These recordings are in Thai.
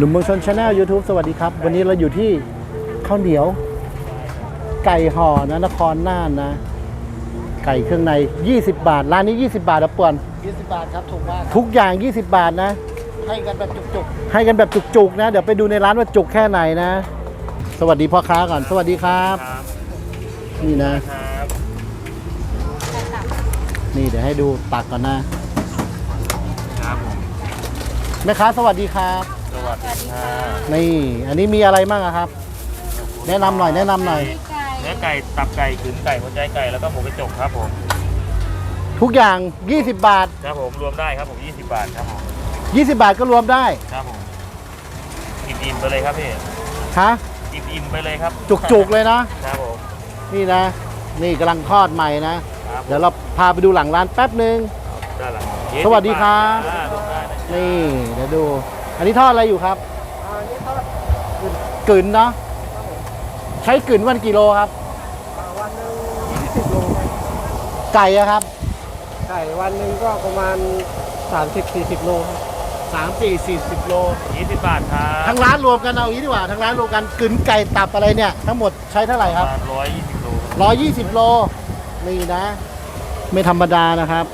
หนุ่มเมืองชนชาแนลยูทูบสวัสดีครับ วันนี้เราอยู่ที่ข้าวเหนียว ไก่ห่อนะนครน่านนะ ไก่เครื่องใน 20 บาท ร้านนี้ 20 บาทนะป่วน 20 บาทครับถูกมากทุกอย่าง 20 บาทนะ ให้กันแบบจุกให้กันแบบจุกๆนะ เดี๋ยวไปดูในร้านว่าจุกแค่ไหนนะ สวัสดีพ่อค้าก่อน สวัสดีครับ ครับนี่นะ ครับนี่เดี๋ยวให้ดูตักก่อนนะ ครับผม แม่ค้าสวัสดีครับ สวัสดีค่ะนี่ อันนี้มีอะไรบ้างอะครับ แนะนำหน่อยแนะนำหน่อยเนื้อไก่ตับไก่ขืนไก่หัวใจไก่แล้วก็หมูกระจกครับผมทุกอย่าง 20 บาท ครับผมรวมได้ครับผม20 บาทครับผม20 บาทก็รวมได้ครับผมอิ่มๆไปเลยครับพี่ฮะอิ่มๆไปเลยครับจุกๆเลยนะครับผมนี่นะ นี่กำลังทอดใหม่นะ ครับเดี๋ยวเราพาไปดูหลังร้านแป๊บหนึ่งได้ละสวัสดีครับ อ่ารวมได้นะ นี่เดี๋ยวดู อันนี้ทอดอะไรอยู่ครับกลืนเนาะใช้กลืนวันกี่โลครับวันหนึ่ง20โลไก่อะครับ ไก่วันหนึ่งก็ประมาณ30-40โลครับสามสี่สี่สิบโล20บาทครับทั้งร้านรวมกันเอาอย่างนี้ดีกว่าทั้งร้านรวมกันกลืนไก่ตับอะไรเนี่ยทั้งหมดใช้เท่าไหร่ปครับระมาณ120โลร้อยยี่สิบโลนี่นะ ไม่ธรรมดานะครับ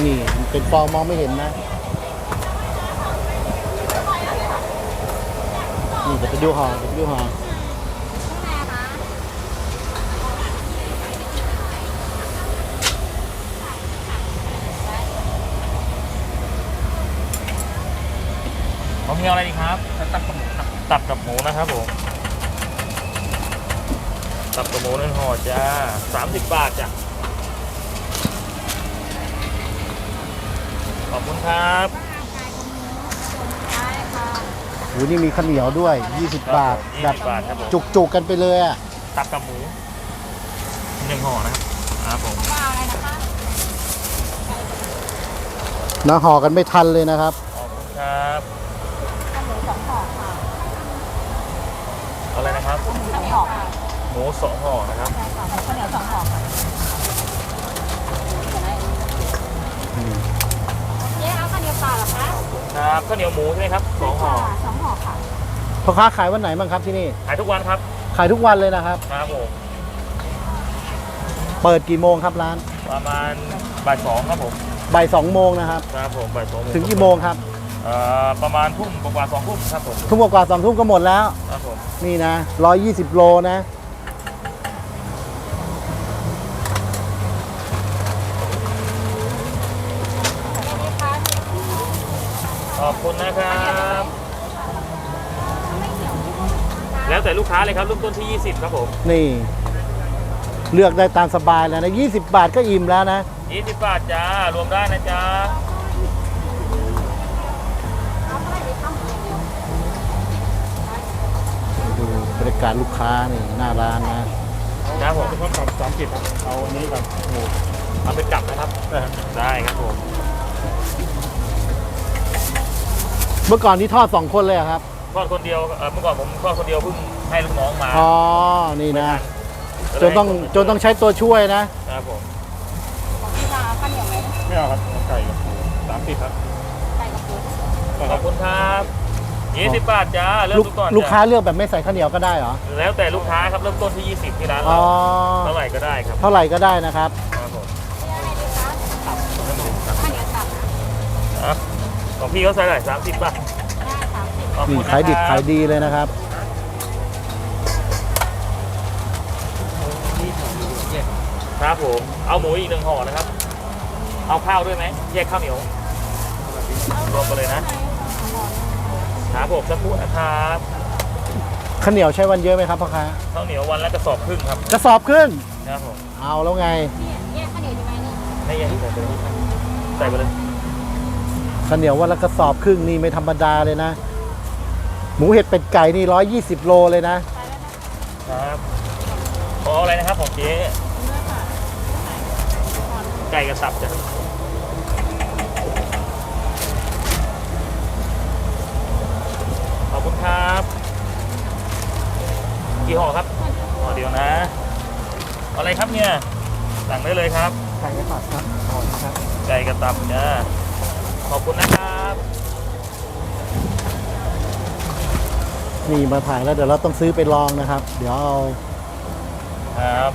นี่มัน เป็นฟองมองไม่เห็นนะนี่เดี๋ยวไปดูห่อเดี๋ยวไปดูห่อผมมีอะไรดีครับตับกับหมูครับตับกับหมูนะครับผม ตับกับหมูนึ่งห่อจ้า30บาทจ้ะข อบคุณครับโหนี่มีข้าวเหนียวด้วย 20 บาทยี่แบบสิบบาทครับผมจุกๆกันไปเลยอะตับกับหมูหนึ่งห่อนะครับครับผมนะห่อกันไม่ทันเลยนะครับ ขอบคุณครับอะไรนะครับ หมูสองห่อนะครับเจ๊ เอาข้าวเหนียวเปล่าเหรอคะครับข้าวเหนียวหมูใช่ไหมครับสองห่อสองห่อค่ะพ่อค้าขายวันไหนบ้างครับที่นี่ ขายทุกวันครับขายทุกวันเลยนะครับ ครับผมเปิดกี่โมงครับร้าน ประมาณบ่ายสองครับผมบ่ายสองโมงนะครับ ครับผมบ่ายสองถึงกี่โมงครับเอ่อประมาณทุ่มกว่าๆสองทุ่มครับผมทุ่มกว่าๆสองทุ่มก็หมดแล้ว ครับผม นี่นะร้อยยี่สิบโลนะ ขอบคุณนะครับ แล้วแต่ลูกค้าเลยครับเริ่มต้นที่ 20 ครับผม นี่ เลือกได้ตามสบายแล้วนะยี่สิบบาทก็อิ่มแล้วนะ 20 บาทจ้า รวมได้นะจ๊ะดูบรรยากาศลูกค้านี่หน้าร้านนะ ครับผมข้าวกับสามสิบครับ เอาอันนี้กับหมูเอาไปกลับนะครับ ได้ครับผม เมื่อก่อนนี่ทอดสองคนเลยเหรอครับ ทอดคนเดียวเอ่อเมื่อก่อนผมทอดคนเดียวเพิ่ง ให้ลูกน้องมาอ๋อ นี่นะก็จเลยนต้องจนต้องใช้ตัวช่วยนะ ครับผมพี่มาข้าวเหนียวไหมไม่เอาครับเอาไก่กับหมูสามสิบครับไก่กับปูขอบคุณครับ20บาทจ้าเริ่มลูกทุกก่อนลูกค้าจ้ะเลือกแบบไม่ใส่ข้าวเหนียวก็ได้เหรอ แล้วแต่ลูกค้าครับเริ่มต้นที่ 20 ที่ร้านอ๋เราอ เท่าไหร่ก็ได้ครับเท่าไหร่ก็ได้นะครับ ครับผมนี่อะไรดีคะข้าวเหนียวตับอะของพี่เขาใส่ไหนสามสิบบาทได้สามสิบขอบนี่คุณนะขายดิบครับขายดีเลยนะครับ ครับผม เอาหมูอีกหนึ่งห่อนะครับ เอาข้าวด้วยไหมแยกข้าวเหนียวรวมกันเลยนะครับผมสักครู่นะครับข้าวเหนียวใช้วันเยอะไหมครับพ่อค้าข้าวเหนียววันละกระสอบครึ่งครับกระสอบขึ้น ครับผมเอาแล้วไงเนี่ยแยกข้าวเหนียวดีไหมนี่ไม่แยกใส่ไปเลยใส่ไปเลยข้าวเหนียววันละกระสอบครึ่งนี่ไม่ธรรมดาเลยนะ หมูเห็ดเป็ดไก่นี่ร้อยยี่สิบโลเลยนะครับขอเอาอะไรนะครับของเจ๊ ไก่กระสับจ้ะขอบคุณครับกี่ห่อครับห่อเดียวนะ อะไรครับเนี่ยสั่งได้เลยครับไก่กระตับครับห่อครับไก่กระตับเนี่ยขอบคุณนะครับนี่มาถ่ายแล้วเดี๋ยวเราต้องซื้อไปลองนะครับ เดี๋ยวเอาครับ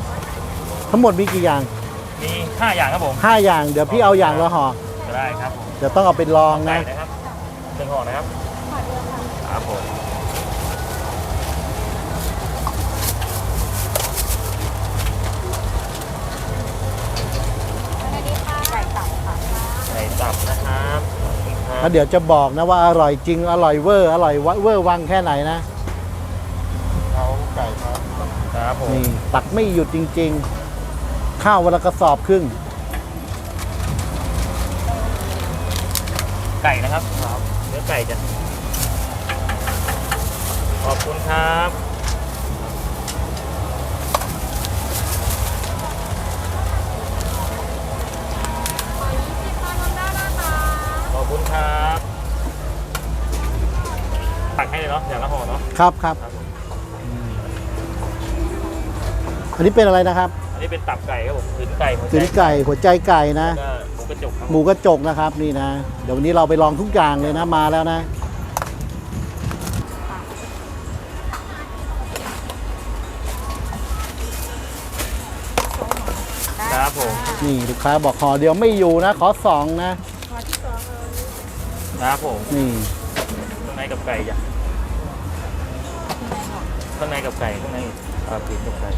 ทั้งหมดมีกี่อย่าง มีห้าอย่างครับผมห้าอย่างเดี๋ยวพี่เอาอย่างละห่อก็ได้ครับผมเดี๋ยวต้องเอาไปลองไก่นะ นะครับหนึ่งห่อนะครับครับผมสวัสดีค่ะไก่ตับค่ะไก่ตับนะครับครัแล้บวเดี๋ยวจะบอกนะว่าอร่อยจริง อร่อยเวอร์ อร่อยเวอร์วังแค่ไหนนะเอาไก่ครับครับผมนี่ตักไม่หยุดจริง ๆ ข้าววันละกระสอบครึ่ง ไก่นะครับครับเนื้อไก่จ้ะขอบคุณครับขอยี่สิบค่ะน้องด้านะคะขอบคุณครับตักให้เลยเนาะอย่างละห่อเนาะครับครับ ครับผม อันนี้เป็นอะไรนะครับ อันนี้เป็นตับไก่ครับผมขืนไก่หัวใจถึงไก่หัวใจไก่นะแล้วก็หมูกระจกครับหมูกระจกนะครับนี่นะ เดี๋ยววันนี้เราไปลองทุกอย่างเลยนะมาแล้วนะ ครับผมนี่ลูกค้าบอกขอเดียวไม่อยู่นะ ขอสองนะครับผมนี่ข้างในกับไก่จ้ะข้างในกับไก่ข้างในอ่าขืนกับไก่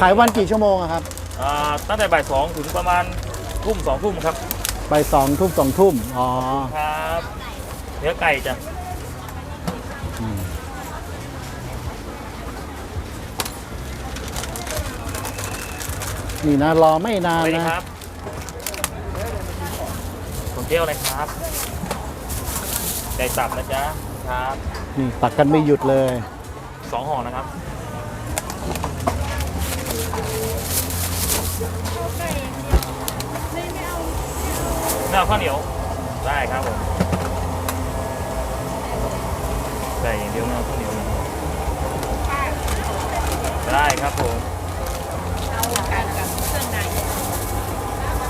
ขายวันกี่ชั่วโมงอะครับอ่าตั้งแต่บ่ายสองถึงประมาณทุ่มสองทุ่มครับไปสองทุ่มสองทุ่มอ๋อครับเนื้อไก่จ้ะอืมนี่นะรอไม่นานไปดินะครับผมเที่ยวเลยครับไก่สับนะจ๊ะครับนี่ตักกันไม่หยุดเลยสองห่อนะครับ ไม่เอาข้าวเหนียว ได้ครับผมไก่อย่างเดียวไม่เอาข้าวเหนียวนะได้ครับผมเอาไก่กับเครื่องใน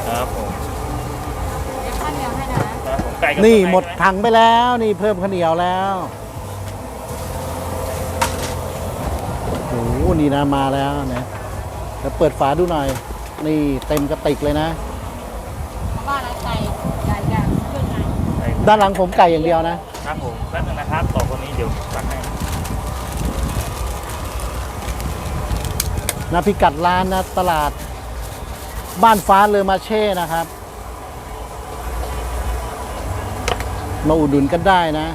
ครับผมเดี๋ยวข้าวเหนียวให้นะครับผมไก่กับนี่ข้างใหมดช่ไถังไปแล้วนี่เพิ่มข้าวเหนียวแล้วโอ้โหนี่นะมาแล้วนะแล้วเปิดฝาดูหน่อย นี่เต็มกระติกเลยนะ บ้านอะไรไก่ไก่กับเครื่องในไก่ด้านหลังผมไก่อย่างเดียวนะ ครับผมแป๊บนึงนะครับต่อคนนี้เดี๋ยวตักให้นะพิกัดร้านนะตลาด บ้านฟ้าเลอมาเช่นะครับ มาอุดหนุนกันได้นะ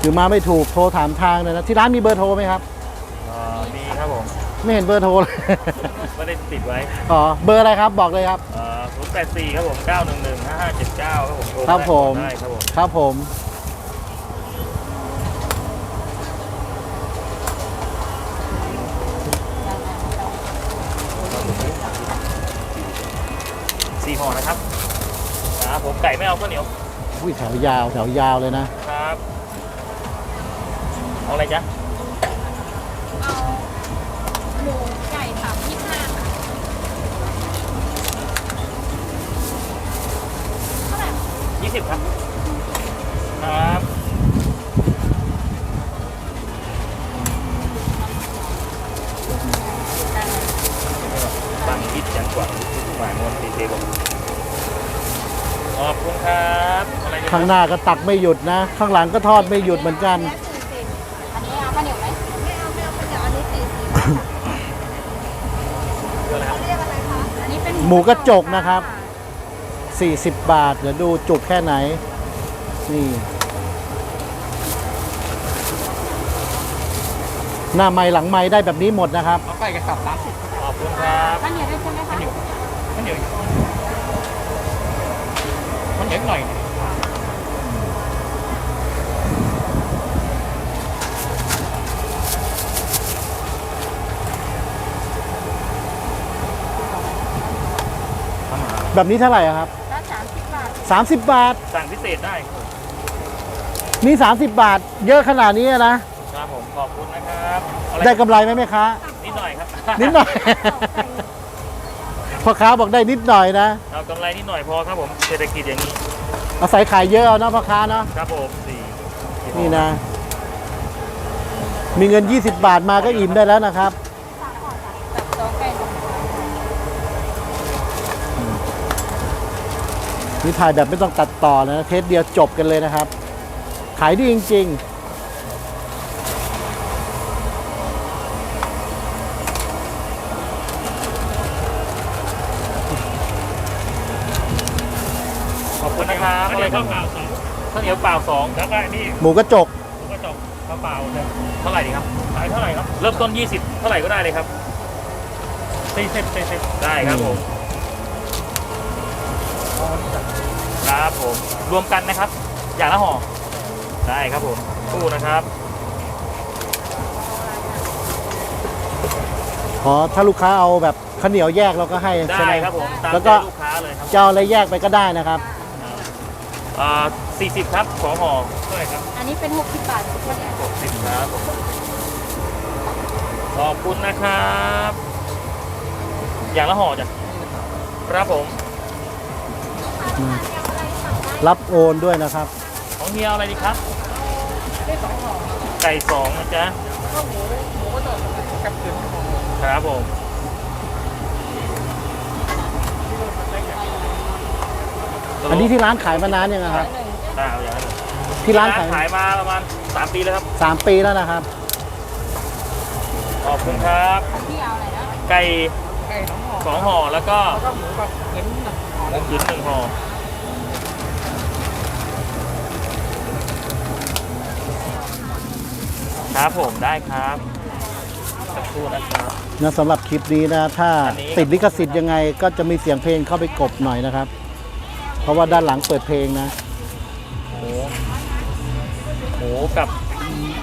หรือมาไม่ถูกโทรถามทางเลยนะ ที่ร้านมีเบอร์โทรไหมครับอ่ามีครับผม ไม่เห็นเบอร์โทรเลย ไม่ได้ติดไว้อ๋อ เบอร์อะไรครับ บอกเลยครับศูนย์แปดสี่ครับผมเก้าหนึ่งหนึ่งห้าห้าเจ็ดเก้าครับผมโทครับผม ได้ครับผมครับผม สี่ห่อนะครับครับผมไก่ไม่เอาข้าวเหนียวอุ้ยแถวยาวแถวยาวเลยนะ ครับ เอาอะไรจ๊ะ สิบครับ ครับ บางคิดอย่างกว่าหมายมวลตีเทบอกขอบคุณครับอะไรดีครับข้างหน้าก็ตักไม่หยุดนะ ข้างหลังก็ทอดไม่หยุดเหมือนกันและสี่สิบอันนี้เอาข้าวเหนียวไหมไม่เอาไม่เอาข้าวเหนียวอันนี้สี่สิบเรื่องอะไรครับเรียกอะไรคะอันนี้เป็นหมูกระจกนะครับ 40 บาท เดี๋ยวดูจุกแค่ไหน นี่ หน้าไม้หลังไม้ได้แบบนี้หมดนะครับ เอาไก่กับตับสามสิบขอบคุณครับข้าวเหนียวด้วยใช่ไหมคะมันเดี๋ยวมันเดี๋ยวหน่อยทำอาหารแบบนี้เท่าไหร่อะครับ 30 บาท สั่งพิเศษได้ครับผมนี่30 บาท เยอะขนาดนี้นะ ครับผมขอบคุณนะครับเอาอะไรได้กำไรไหมแม่ค้า นิดหน่อยครับนิดหน่อย พ่อค้าบอกได้นิดหน่อยนะ เอากำไรนิดหน่อยพอครับผมเศรษฐกิจอย่างนี้อาศัยขายเยอะเอาเนาะพ่อค้าเนาะ ครับผมสี่สี่ห่อนี่นะ มีเงิน 20 บาทมาก็อิ่มได้แล้วนะครับแบบสองไก่หนึ่ง นี่ถ่ายแบบไม่ต้องตัดต่อนะเทสเดียวจบกันเลยนะครับ ขายดีจริงขอบคุณนะครับอะไรข้าวเปล่าสองข้าวเหนียวเปล่าสองแล้วก็นี่ๆหมูกระจกหมูกระจกข้าวเปล่าเท่าไหร่ดีครับขายเท่าไหร่ครับ เริ่มต้น 20 เท่าไหร่ก็ได้เลยครับสี่สิบสี่สิบได้ครับผม ครับผมรวมกันนะครับ อย่างละห่อได้ครับผมคู่นะครับอ๋อถ้าลูกค้าเอาแบบข้าวเหนียวแยกเราก็ให้ใช่ได้ไหม ครับผมตามแล้วใจก็ ลูกค้าเลยครับจะเอาอะไรแยกไปก็ได้นะครับ อ่า40ครับสองห่อเท่าไหร่ครับอันนี้เป็นหกสิบบาททุกคนเนี่ย60ครับขอบคุณนะครับ อย่างละห่อจ้ะครับผม รับโอนด้วยนะครับ ของเฮียเอาอะไรดีครับไก่สองนะจ๊ะครับผมอันนี้ที่ร้านขายมานานยังอะครับ ได้เอาอย่างนั้นที่ร้านขายขายมาประมาณ3ปีแล้วครับ สามปีแล้วนะครับ ขอบคุณครับ พี่เอาอะไรนะไก่สองห่อแล้วก็แล้วก็หมูกับเห็นหนังห่อแล้วหยุนหนึ่งห่อ ครับผมได้ครับสักครู่นะครับ นะสำหรับคลิปนี้นะถ้าอันนี้ ติดลิขสิทธิ์ยังไงก็จะมีเสียงเพลงเข้าไปกบหน่อยนะครับ เพราะว่าด้านหลังเปิดเพลงนะ หมูหมูกับ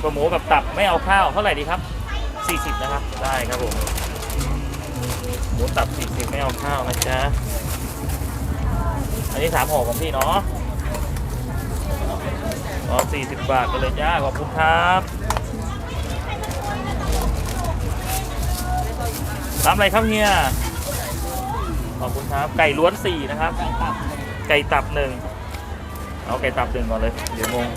กับหมูกับตับไม่เอาข้าวเท่าไหร่ดีครับ 40 นะครับ ได้ครับผมหมูตับ 40 ไม่เอาข้าวนะจ๊ะอันนี้สามห่อของพี่เนาะอ๋อ40 บาทไปเลยจ้าขอบคุณครับ รับอะไรครับเฮียขอบคุณครับไก่ล้วน4นะครับไก่ตับหนึ่งเอาไก่ตับหนึ่งก่อนเลย เดี๋ยวงง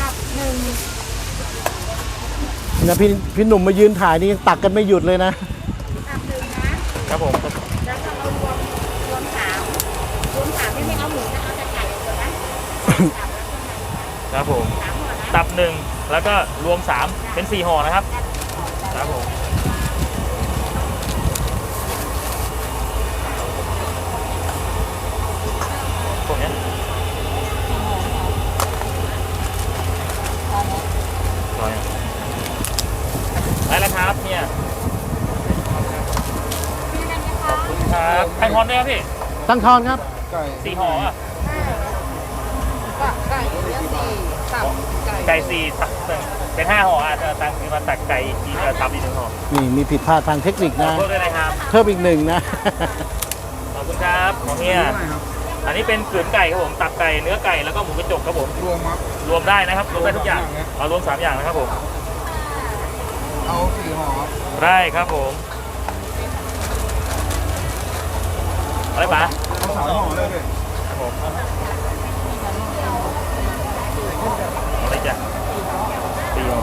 กับหนึ่งนะพี่พี่หนุ่มมายืนถ่ายนี่ยังตักกันไม่หยุดเลยนะกับหนึ่งนะครับผม ครับผมสามห่อนะตับหนึ่งแล้วก็รวมสามเป็นสี่ห่อนะครับ ครับผมพวกเนี้ยร้อยอะได้แล้วครับเนี่ยพี่นั่นนะคะขอบคุณครับไข่ฮอนด้วยครับพี่ตั้งทอนครับ ไก่ สี่ห่ออะ ไก่ไก่สี่ตับหนึ่งเป็นห้าห่ออะเธอตังค์มาตักไก่ทีเอ่อตับอีกหนึ่งห่อนี่มีผิดพลาดทางเทคนิคขอนะ โทษด้วยนะครับ เพิ่มอีกหนึ่งนะ ขอบคุณครับของเฮียอันนี้เป็นขืนไก่ครับผม ตับไก่ เนื้อไก่ แล้วก็หมูกระจกครับผม รวมครับ รวมได้นะครับ รวมได้ทุกอย่างรวมสามอย่างนะเอารวมสามอย่างนะครับผม เอาสี่ห่อครับได้ครับผมอะไรปะเอาสามห่อเลยเลยครับผม เอาเลยจ้ะปีห่อ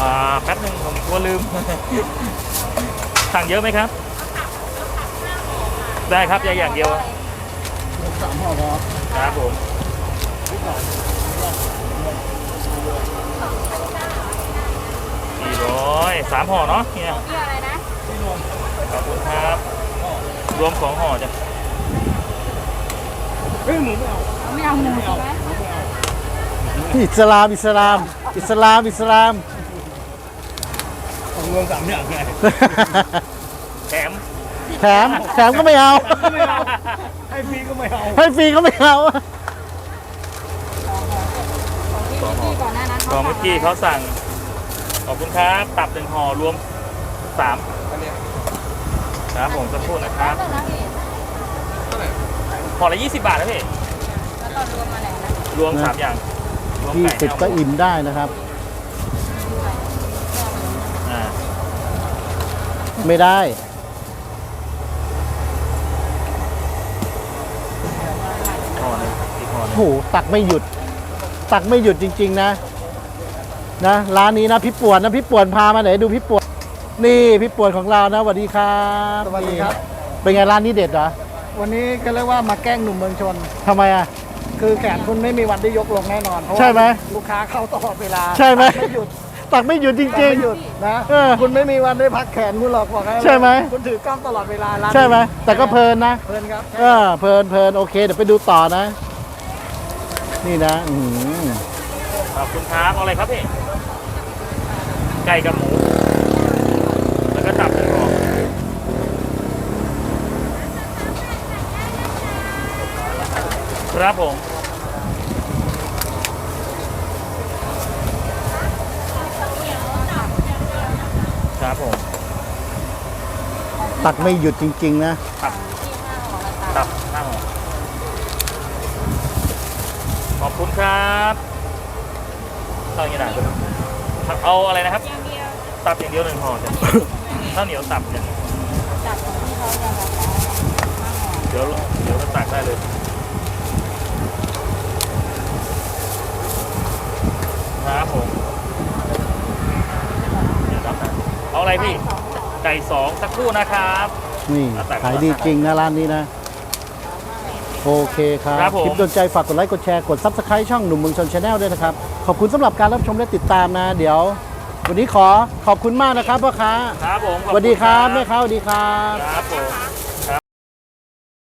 อ่าแป๊บหนึ่งผมกลัวลืม สั่งเยอะไหมครับ ได้ครับอย่างอย่างเดียวสามห่อครับครับผมสี่ร้อยสามห่อเนาะเนี่ยพี่อะไรนะ ขอบคุณครับ รวมสองห่อจ้ะเฮ้ยหมูไม่เอาเอาไม่เอาหมูใช่ไหมอิสลามอิสลาม อิสลามอิสลามผมรวมสามอย่างไงแถมแถมแถมก็ไม่เอาให้ฟรีก็ไม่เอาให้ฟรีก็ไม่เอาของพี่พี่ก่อนหน้านั้นของเมื่อกี้เขาสั่ง ขอบคุณครับ ตับหนึ่งห่อรวมสามอันเนี้ยครับผมสักครู่นะครับ แล้วตอนนั้นพี่ เท่าไหร่ห่อละยี่สิบบาทนะพี่แล้วตอนรวมมาไหนนะรวมสามอย่าง รวมยี่ไก่สิบไม่ก็เอาหมูอิ่มได้นะครับ อ่าไม่ได้ ห่อหนึงอีกห่อหนึโอ้งโหตักไม่หยุด ตักไม่หยุดจริง ๆ นะ นะร้านนี้นะพี่ป่วนนะพี่ป่วนพามาไหนดูพี่ป่วนนี่พี่ป่วนของเรานะสวัสดีครับสวัสดีครับ เป็นไงร้านนี้เด็ดเหรอ วันนี้ก็เรียกว่ามาแกล้งหนุ่มเมืองชน ทำไมอะ คือแขนคุณไม่มีวันได้ยกลงแน่นอนเพราะว่าใช่ไหมลูกค้าเข้าตลอดเวลาใช่ไหม ไม่หยุดตักไม่หยุดจไม่ริงหยุดนะเออคุณไม่มีวันได้พักแขนคุณหรอกบอกให้ใช่ไหม คุณถือกล้องตลอดเวลาร้านๆ ใช่ไหม แต่ก็เพลินนะ เพลินครับเออเพลินเพลินโอเค เดี๋ยวไปดูต่อนะ นี่นะอืมขอบคุณครับเอาอะไรครับพี่ไก่กับหมู แล้วก็ตับหนึ่งห่อ ครับผม ครับผม ตักไม่หยุดจริง ๆ นะ ตับ ตับห้าห่อขอบคุณครับต้องอย่างนี้นะเอาอะไรนะครับอย่างเดียวตับอย่างเดียวหนึ่งห่อจ้ะข้าวเหนียวตับจ้ะจับของที่เขาจะแบบเดี๋ยวเดี๋ยวก็ตักได้เลย ครับผมเดี๋ยวรับนะเอาอะไรพี่ ไก่สองสักครู่นะครับ นี่ตักขายดีจริงนะร้านนี้นะ โอเคครับครับผม คลิปโดนใจฝากกดไลค์กดแชร์กดซับสไคร b ์ช่องหนุ่มเมืองชนชาแนลด้วยนะครับ ขอบคุณสำหรับการรับชมและติดตามนะ เดี๋ยว วันนี้ขอขอบคุณมากนะครับพ่อค้าครับผมขสอบณวัสดีครับแม่ค้าสวัสดีครับ ครับผม